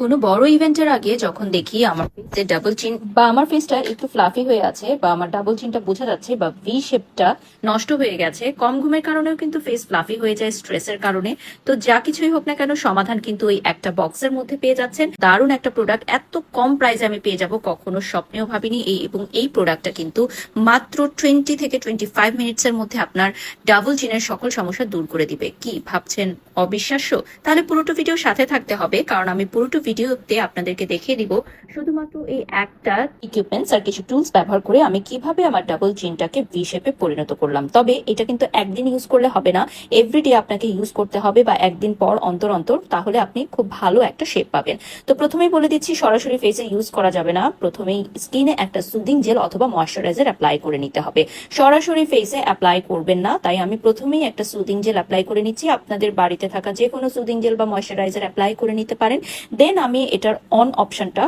কোনো বড় ইভেন্টের আগে যখন দেখি আমার ফেসে ডাবল চিন বা আমার ফেসটা একটু ফ্লাফি হয়ে আছে বা আমার ডাবল চিনটা বোঝা যাচ্ছে বা ভি শেপটা নষ্ট হয়ে গেছে, কম ঘুমের কারণেও কিন্তু ফেস ফ্লাফি হয়ে যায় স্ট্রেসের কারণে। তো যা কিছুই হোক না কেন সমাধান কিন্তু ওই একটা বক্সের মধ্যে পেয়ে যাচ্ছেন। দারুণ একটা প্রোডাক্ট এত কম প্রাইসে আমি পেয়ে যাব, কখনো স্বপ্নেও ভাবিনি এই এবং এই প্রোডাক্টটা কিন্তু মাত্র টোয়েন্টি থেকে টোয়েন্টি ফাইভ মিনিটস এর মধ্যে আপনার ডাবল চিনের সকল সমস্যা দূর করে দিবে। কি ভাবছেন? অবিশ্বাস্য? তাহলে পুরোটো ভিডিও সাথে থাকতে হবে, কারণ আমি পুরোটো ভিডিওতে আপনাদেরকে দেখিয়ে দিব শুধুমাত্র এই একটা ইকুইপমেন্টস আর কিছু টুলস ব্যবহার করে আমি কীভাবে আমার ডাবল চিনটাকে ভি শেপে পরিণত করলাম। তবে এটা কিন্তু একদিন ইউজ করলে হবে না। এভরিডে আপনাকে ইউজ করতে হবে বা একদিন পর, অন্তর অন্তর, তাহলে আপনি খুব ভালো একটা শেপ পাবেন। তো প্রথমেই বলে দিচ্ছি, সরাসরি ফেসে ইউজ করা যাবে না। প্রথমেই স্কিনে একটা সুদিং জেল অথবা ময়শ্চারাইজার অ্যাপ্লাই করে নিতে হবে। সরাসরি ফেসে অ্যাপ্লাই করবেন না, তাই আমি প্রথমেই একটা সুদিং জেল অ্যাপ্লাই করে নিচ্ছি। আপনাদের বাড়িতে থাকা যে কোনো সুদিং জেল বা ময়শ্চারাইজার অ্যাপ্লাই করে নিতে পারেন। দেন আমি এটার অন অপশনটা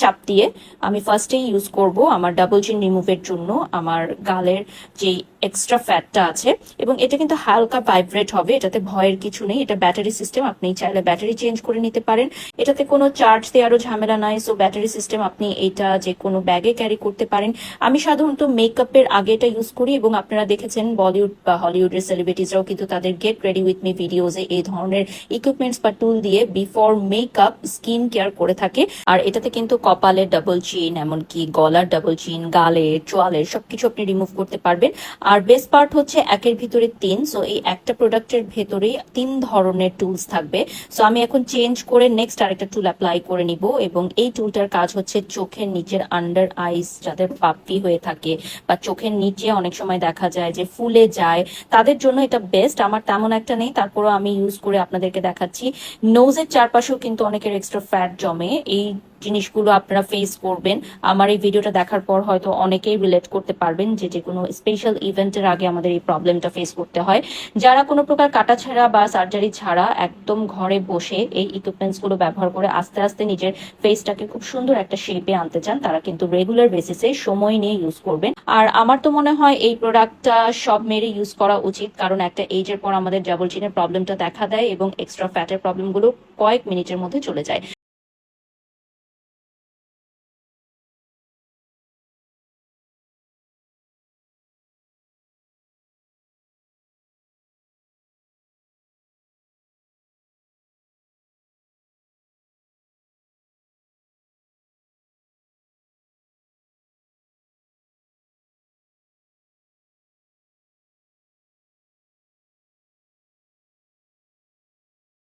চাপ দিয়ে আমি ফার্স্টেই ইউজ করব আমার ডাবল চিন রিমুভের জন্য আমার গালের যে এক্সট্রা ফ্যাটটা আছে এবং এটা কিন্তু হালকা ভাইব্রেট হবে, এটাতে ভয়ের কিছু নেই, এটা ব্যাটারি সিস্টেম আপনি চাইলে ব্যাটারি চেঞ্জ করে নিতে পারেন। এটাতে কোনো চার্জ দেওয়ারও ঝামেলা নাই সো ব্যাটারি সিস্টেম আপনি এটা যে কোনো ব্যাগে ক্যারি করতে পারেন। আমি সাধারণত মেকআপের আগে এটা ইউজ করি এবং আপনারা দেখেছেন বলিউড বা হলিউডের সেলিব্রিটিসরাও কিন্তু তাদের গেট রেডি উইথ মি ভিডিওজে এই ধরনের ইকুইপমেন্টস বা টুল দিয়ে বিফোর মেকআপ স্কিন কেয়ার করে থাকে। আর এটাতে কিন্তু কপালের ডাবল চিন এমনকি গলার ডাবল চিন গালের চোয়ালের সবকিছু আপনি রিমুভ করতে পারবেন। আর বেস্ট পার্ট হচ্ছে একের ভিতরে তিন সো এই একটা প্রোডাক্টের ভেতরেই তিন ধরনের টুলস থাকবে। সো আমি এখন চেঞ্জ করে নেক্সট আরেকটা টুল অ্যাপ্লাই করে নিব, এবং এই টুলটার কাজ হচ্ছে চোখের নিচের আন্ডার আইস যাদের পাপি হয়ে থাকে, বা চোখের নিচে অনেক সময় দেখা যায় যে ফুলে যায়, তাদের জন্য এটা বেস্ট আমার তেমন একটা নেই, তারপরও আমি ইউজ করে আপনাদেরকে দেখাচ্ছি। নোজের চারপাশেও কিন্তু অনেকের এক্সট্রা ফ্যাট জমে। এই জিনিসগুলো আপনারা ফেস করবেন। আমার এই ভিডিওটা দেখার পর হয়তো অনেকেই রিলেট করতে পারবেন যে যে কোনো স্পেশাল ইভেন্টের আগে আমাদের এই প্রবলেমটা ফেস করতে হয়। যারা কোনো প্রকার কাটা ছাড়া বা সার্জারি ছাড়া একদম ঘরে বসে এই ইকুইপমেন্টসগুলো ব্যবহার করে আস্তে আস্তে নিজের ফেসটাকে খুব সুন্দর একটা শেপে আনতে চান, তারা কিন্তু রেগুলার বেসিসে সময় নিয়ে ইউজ করবেন। আর আমার তো মনে হয় এই প্রোডাক্টটা সব মেরে ইউজ করা উচিত, কারণ একটা এজের পর আমাদের ডাবল চিনের প্রবলেমটা দেখা দেয় এবং এক্সট্রা ফ্যাটের প্রবলেমগুলো কয়েক মিনিটের মধ্যে চলে যায়।